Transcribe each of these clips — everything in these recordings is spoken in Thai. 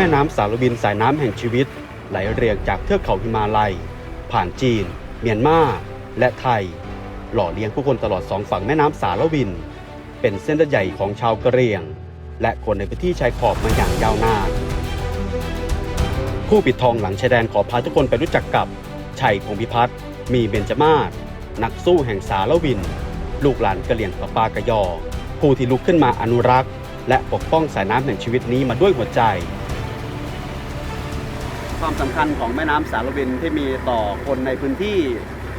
แม่น้ำสารวินสายน้ำแห่งชีวิต ไหลเรียงจากเทือกเขาหิมาลัย ผ่านจีน เมียนมา และไทย หล่อเลี้ยงผู้คนตลอดสองฝั่งแม่น้ำสารวิน เป็นเส้นเลือดใหญ่ของชาวกะเหรี่ยง และคนในพื้นที่ชายขอบมาอย่างยาวนานผู้ปิดทองหลังชายแดนขอพาทุกคนไปรู้จักกับชัยพงพิพัฒน์มีเบญจมาศนักสู้แห่งสารวิน ลูกหลานกะเหลี่ยงปะปากะยอ ผู้ที่ลุกขึ้นมาอนุรักษ์ และปกป้องสายน้ำแห่งชีวิตนี้มาด้วยหัวใจ ความสำคัญของแม่น้ำสารวินที่มีต่อคนในพื้นที่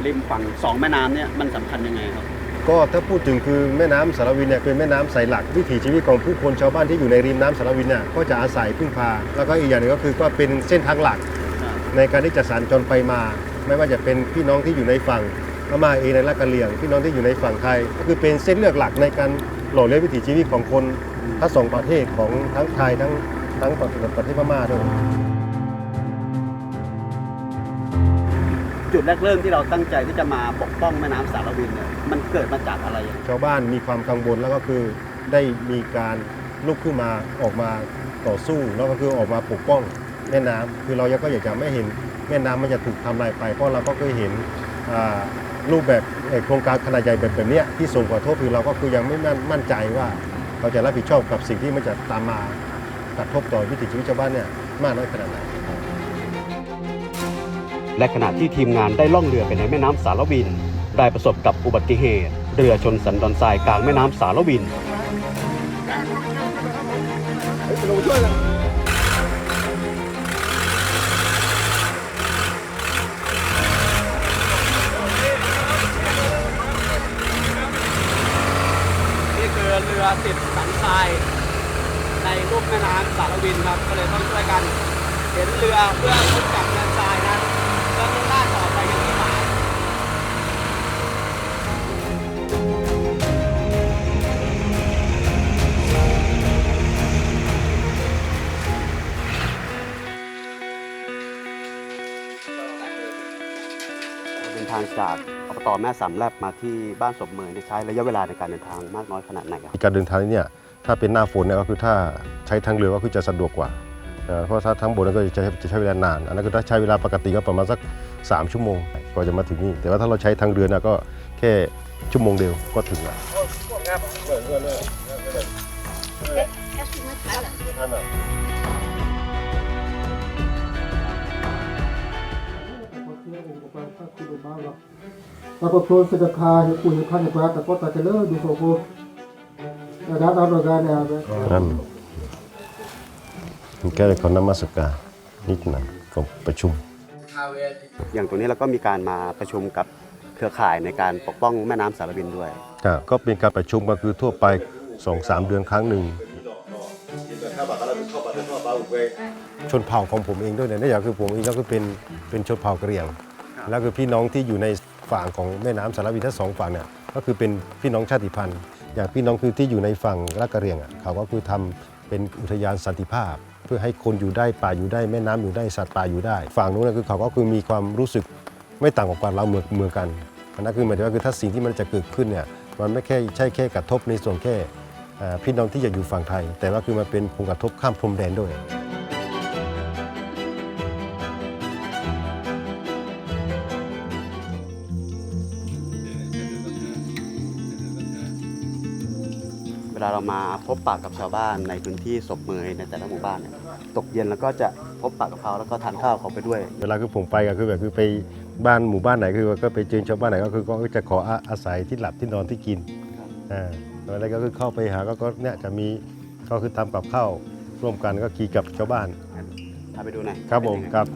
ริมฝั่งสองแม่น้ำเนี่ยมันสำคัญยังไงครับ ก็ถ้าพูดถึงคือแม่น้ำสารวินเนี่ยเป็นแม่น้ำสายหลักวิถีชีวิตของผู้คนชาวบ้านที่อยู่ในริมน้ำสารวินเนี่ยก็จะอาศัยพึ่งพา แล้วก็อีกอย่างหนึ่งก็คือก็เป็นเส้นทางหลัก ในการที่จะสัญจรไปมา ไม่ว่าจะเป็นพี่น้องที่อยู่ในฝั่งพม่าเองในละกะเหลี่ยงพี่น้องที่อยู่ในฝั่งไทย ก็คือเป็นเส้นเลือกหลักในการหล่อเลี้ยงวิถีชีวิตของคนทั้งสองประเทศของทั้งไทยทั้งทั้งประเทศพม่าด้วย ดแรกเริ่มที่เราตั้งใจที่จะมาปกป้องแม่น้ำสารวินเนี่ยมันเกิดมาจากอะไรยังไงชาวบ้านมีความกังวลแล้วก็คือได้มีการลุกขึ้นมาออกมาต่อสู้แล้วก็คือออกมาปกป้องแม่น้ำคือเราก็อยากจะไม่เห็นแม่น้ำมันจะถูกทำลายไป เพราะเราก็เคยเห็นอ่ารูปแบบเอ่อโครงการขนาดใหญ่แบบแบบเนี้ยที่ส่งผลกระทบคือเราก็คือยังไม่มั่นมั่นใจว่า เราจะรับผิดชอบกับสิ่งที่มันจะตามมากระทบต่อวิถีชีวิตชาวบ้านเนี่ยมากน้อยขนาดไหน และขณะที่ทีมงานได้ล่องเรือไปในแม่น้ำสารวิน ได้ประสบกับอุบัติเหตุ เรือชนสันดอนทรายกลางแม่น้ำสารวิน นี่คือเรือติดสันทราย ในลูกแม่น้ำสารวินครับก็เลยต้องช่วยกันเห็นเรือเพื่อพ้นจากเจากอบตแม่สามแลบมาที่บ้านสมเมยในยใช้ระยะเวลาในการเดินทางมากน้อยขนาดไหนครับการเดินทางเนี่ยถ้าเป็นหน้าฝนเนี่ยก็คือถ้าใช้ทางเรือก็คือจะสะดวกกว่าเอ่อเพราะถ้าทั้งบนนั้นก็จะใช้จะใช้เวลานาน อันนั้นก็ถ้าใช้เวลาปกติก็ประมาณสัก 3 ชั่วโมงกว่าจะมาถึงนี่แต่ว่าถ้าเราใช้ทางเรือเนี่ยก็แค่ชั่วโมงเดียวก็ถึงแล้ว Apapun sedekah yang punya kan yang berada kota kela di soko. Ada ada ada ada ada. นั่นแค่ขอนมัสการนิดหน่อยก็ประชุม อย่างตัวนี้เราก็มีการมาประชุมกับเครือข่ายในการปกป้องแม่น้ำสารวินด้วยอ่าก็เป็นการประชุมก็คือทั่วไป2-3เดือนครั้งหนึ่ง ชนเผ่าของผมเองด้วยเนี่ยนี่อย่างคือผมเองก็คือเป็นเป็นชนเผ่ากะเหรี่ยง แล้วคือพี่น้องที่อยู่ในฝั่งของแม่น้ำสารวินทั้งสองฝั่งเนี่ยก็คือเป็นพี่น้องชาติพันธุ์ อย่างพี่น้องคือที่อยู่ในฝั่งรักกะเหรี่ยงอะเขาก็คือทำเป็นอุทยานสันติภาพ เพื่อให้คนอยู่ได้ป่าอยู่ได้แม่น้ำอยู่ได้สัตว์ป่าอยู่ได้ ฝั่งนู้นนะคือเขาก็คือมีความรู้สึกไม่ต่างกับเราเมืองเมืองกันนนั้นคือหมายถึงว่าคือถ้าสิ่งที่มันจะเกิดขึ้นเนี่ยมันไม่แค่ใช่แค่กระทบในส่วนแค่พี่น้องที่จะอยู่ฝั่งไทย แต่ว่าคือมันเป็นผลกระทบข้ามพรมแดนด้วย เวลาเรามาพบปะกับชาวบ้านในพื้นที่ศพเมยในแต่ละหมู่บ้านเนี่ยตกเย็นแล้วก็จะพบปะกับเขาแล้วก็ทานข้าวเขาไปด้วย เวลาคือผมไปก็คือแบบคือไปบ้านหมู่บ้านไหนคือก็ไปเจอชาวบ้านไหนก็คือก็จะขออาอาศัยที่หลับที่นอนที่กินอ่าอะไรก็คือเข้าไปหาก็ก็เนี่ยจะมีก็คือทำกับข้าวร่วมกันก็ขี่กับชาวบ้านพาไปดูหน่อยครับผมเป็นยังไงครับ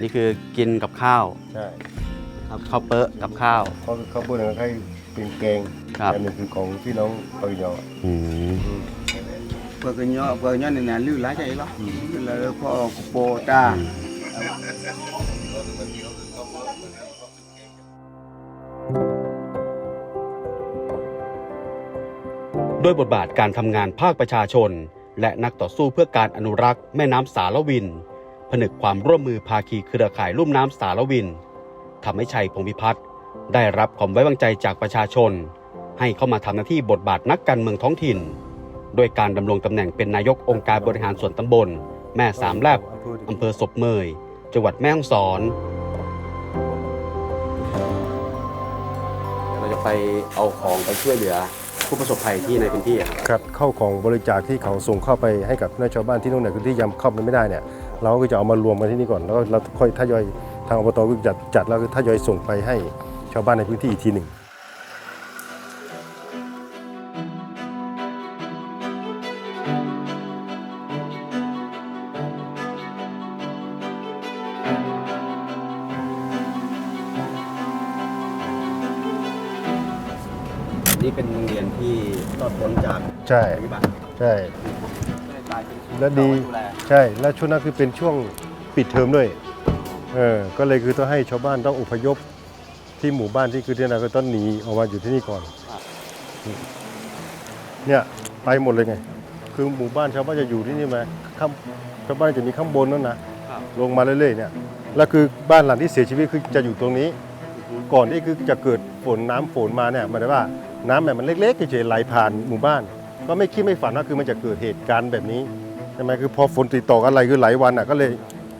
นี่คือกินกับข้าวใช่ ครับข้าวเปอะกับข้าว เขาเขาพูดถึงให้เป็นแกงครับ อันหนึงคือของพี่น้องปริยออืม vợ cái nhỏ vợ nhỏ này là lưu lá chạy đó là kho bồ ta ด้วยบทบาทการทำงานภาคประชาชน และนักต่อสู้เพื่อการอนุรักษ์แม่น้ำสารวิน ผนึกความร่วมมือภาคีเครือข่ายลุ่มน้ำสารวิน ทำให้ชัยพงพิพัฒน์ได้รับความไว้วางใจจากประชาชน ให้เข้ามาทำหน้าที่บทบาทนักการเมืองท้องถิ่น โดยการดำรงตำแหน่งเป็นนายกองค์การบริหารส่วนตำบล แม่สามแลบอำเภอศพเมย จังหวัดแม่ฮ่องสอนเราจะไปเอาของไปช่วยเหลือผู้ประสบภัยที่ในพื้นที่ครับ ครับเข้าของบริจาคที่เขาส่งเข้าไปให้กับชาวบ้านที่นู่นเนี่ยคือที่ยังเข้าไปไม่ได้เนี่ย เราก็จะเอามารวมกันที่นี่ก่อนแล้วก็เราค่อยทยอย ทางอบตก็จัดจัดแล้วก็ทยอยส่งไปให้ชาวบ้านในพื้นที่อีกทีหนึ่งนี่เป็นโรงเรียนที่รอดพ้นจากใช่ภัยพิบัติใช่ตายเป็นและดีดูแลใช่และช่วงนั้นคือเป็นช่วงปิดเทอมด้วย เออก็เลยคือต้องให้ชาวบ้านต้องอพยพที่หมู่บ้านที่คือที่นั่นก็ต้องหนีออกมาอยู่ที่นี่ก่อน เนี่ยไปหมดเลยไง คือหมู่บ้านชาวบ้านจะอยู่ที่นี่ไหมาข้างชาวบ้านจะมีข้างบนนั่นนะครับลงมาเรื่อยๆเนี่ยแล้วคือบ้านหลังที่เสียชีวิตคือจะอยู่ตรงนี้ ก่อนที่คือจะเกิดฝนน้ำฝนมาเนี่ยหมายถึงว่าน้ำแบบมันเล็กๆเฉยๆไหลผ่านหมู่บ้าน ก็ไม่คิดไม่ฝันว่าคือมันจะเกิดเหตุการณ์แบบนี้ใช่ไหมคือพอฝนติดต่อกันอะไรคือหลายวันอะก็เลย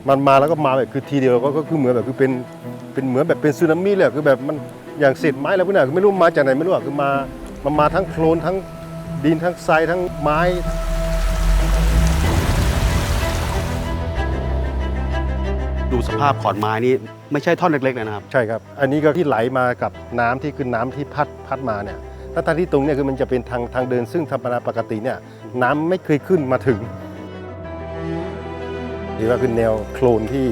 มันมาแล้วก็มาแบบคือทีเดียวก็ก็คือเหมือนแบบคือเป็นเป็นเหมือนแบบเป็นสึนามิเลยอะคือแบบมันอย่างเศษไม้อะไรพวกนั้นคือไม่รู้มาจากไหนไม่รู้อะคือมามันมาทั้งโคลนทั้งดินทั้งทรายทั้งไม้ ดูสภาพขอนไม้นี่ไม่ใช่ท่อนเล็กๆเลยนะครับ ใช่ครับ อันนี้ก็ที่ไหลมากับน้ำที่คือน้ำที่พัดพัดมาเนี่ยถ้าทางที่ตรงเนี่ยคือมันจะเป็นทางทางเดินซึ่งธรรมดาปกติเนี่ยน้ำไม่เคยขึ้นมาถึง หรือว่าคือแนวโคลนที่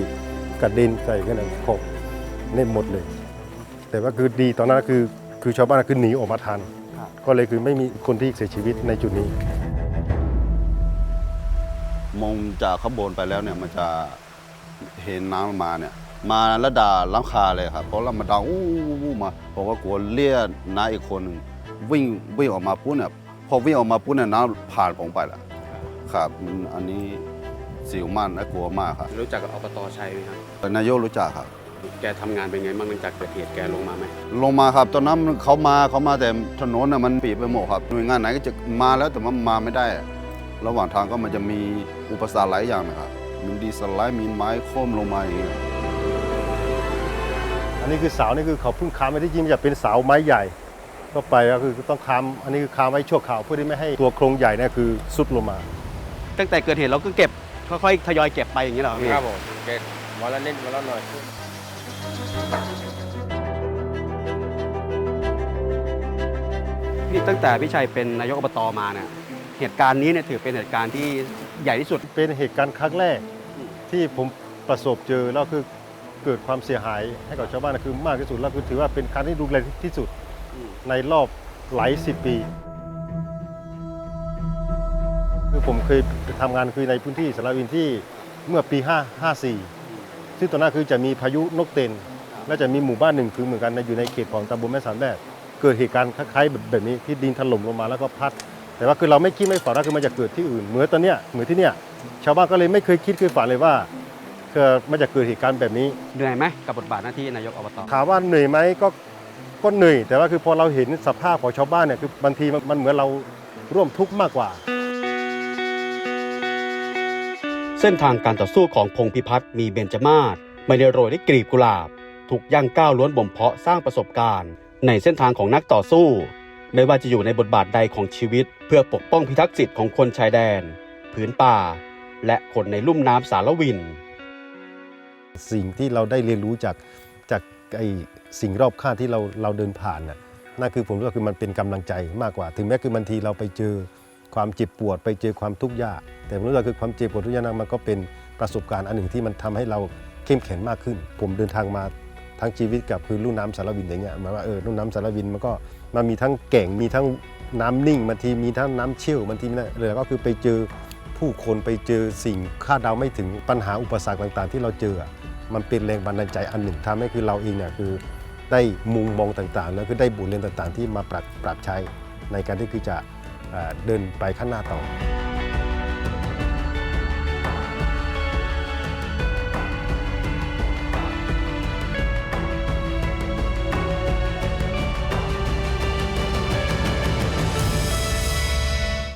กระเด็นใส่กันนะขบเนี่ยหมดเลย แต่ว่าคือดีตอนนั้นคือคือชาวบ้านคือหนีออกมาทัน ก็เลยคือไม่มีคนที่เสียชีวิตในจุดนี้ มองจากข้างบนไปแล้วเนี่ยมันจะเห็นน้ำมาเนี่ยมาระดาล้ำคาเลยครับเพราะเรามาดังอู้อู้มาบอกว่ากลัวเลียดน้าอีกคนหนึ่งวิ่งวิ่งออกมาปุ๊บเนี่ยพอวิ่งออกมาปุ๊บเนี่ยน้ำผ่านผมไปแล้วครับมันอันนี้ สิวมากและกลัวมากครับรู้จักกับอบตชัยไหมครับนายกรู้จักครับแกทำงานเป็นไงบ้างหลังจากเกิดเหตุแกลงมาไหมลงมาครับ ตอนนั้นเขามาเขามาแต่ถนนน่ะมันปิดไปหมดครับหน่วยงานไหนก็จะมาแล้วแต่ว่ามาไม่ได้อะระหว่างทางก็มันจะมีอุปสรรคหลายอย่างนะครับมีดีสไลด์มีไม้โค้มลงมาอย่างเงี้ยอันนี้คือเสานี่คือเขาเพิ่งค้ำไว้ที่จริงมันจะเป็นเสาไม้ใหญ่ก็ไปก็คือต้องค้ำอันนี้คือค้ำไว้ชั่วคราวเพื่อที่ไม่ให้ตัวโครงใหญ่เนี่ยคือสุดลงมา ตั้งแต่เกิดเหตุเราก็เก็บ ค่อยๆทยอยเก็บไปอย่างนี้เหรอพี่ครับผมเก็บวันละนิดวันละหน่อย พี่ตั้งแต่พี่ชัยเป็นนายกอบตมาเนี่ยเหตุการณ์นี้เนี่ยถือเป็นเหตุการณ์ที่ใหญ่ที่สุด เป็นเหตุการณ์ครั้งแรกที่ผมประสบเจอแล้วคือเกิดความเสียหายให้กับชาวบ้านนะคือมากที่สุดแล้วคือถือว่าเป็นครั้งที่รุนแรงที่สุดอืมในรอบหลายสิบปี คือผมเคยไปทำงานคือในพื้นที่สารวินที่เมื่อปี5 54 ซึ่งตอนนั้นคือจะมีพายุนกเต็นและจะมีหมู่บ้านหนึ่งคือเหมือนกันนะอยู่ในเขตของตำบลแม่สามแบบเกิดเหตุการณ์คล้ายๆแบบแบบนี้ที่ดินถล่มลงมาแล้วก็พัด แต่ว่าคือเราไม่คิดไม่ฝันว่าคือมันจะเกิดที่อื่นเหมือนตอนเนี้ยเหมือนที่เนี้ยชาวบ้านก็เลยไม่เคยคิดเคยฝันเลยว่าคือมันจะเกิดเหตุการณ์แบบนี้เหนื่อยไหมกับบทบาทหน้าที่นายกอบตถามว่าเหนื่อยไหมก็ก็เหนื่อยแต่ว่าคือพอเราเห็นสภาพของชาวบ้านเนี่ยคือบางทีมันมันเหมือนเราร่วมทุกข์มากกว่า เส้นทางการต่อสู้ของพงพิพัฒน์มีเบญจมาศไม่ได้โรยด้วยกลีบกุหลาบ ถูกย่างก้าวล้วนบ่มเพาะสร้างประสบการณ์ ในเส้นทางของนักต่อสู้ ไม่ว่าจะอยู่ในบทบาทใดของชีวิต เพื่อปกป้องพิทักษ์สิทธิ์ของคนชายแดนผืนป่า และคนในลุ่มน้ำสารวิน สิ่งที่เราได้เรียนรู้จากจากไอสิ่งรอบข้างที่เราเราเดินผ่านน่ะนั่นคือผมรู้ว่าคือมันเป็นกำลังใจมากกว่า ถึงแม้คือบางทีเราไปเจอ ความเจ็บปวดไปเจอความทุกข์ยาก แต่ผมรู้ว่าคือความเจ็บปวดทุกข์ยากนั้นมันก็เป็นประสบการณ์อันหนึ่งที่มันทำให้เราเข้มแข็งมากขึ้น ผมเดินทางมาทั้งชีวิตกับคือลุ่มน้ำสารวินอย่างเงี้ยหมายว่าเออลุ่มน้ำสารวินมันก็มันมีทั้งแก่งมีทั้งน้ำนิ่งบางทีมีทั้งน้ำเชี่ยวบางทีมันเลยก็คือไปเจอผู้คนไปเจอสิ่งคาดเดาไม่ถึงปัญหาอุปสรรคต่างๆ ที่เราเจอ มันเป็นแรงบันดาลใจอันหนึ่งทำให้คือเราเองเนี่ยคือได้มุมมองต่างๆ แล้วก็ได้บทเรียนต่างๆ ที่มาปรับปรับใช้ในการที่คือจะ เดินไปข้างหน้าต่อ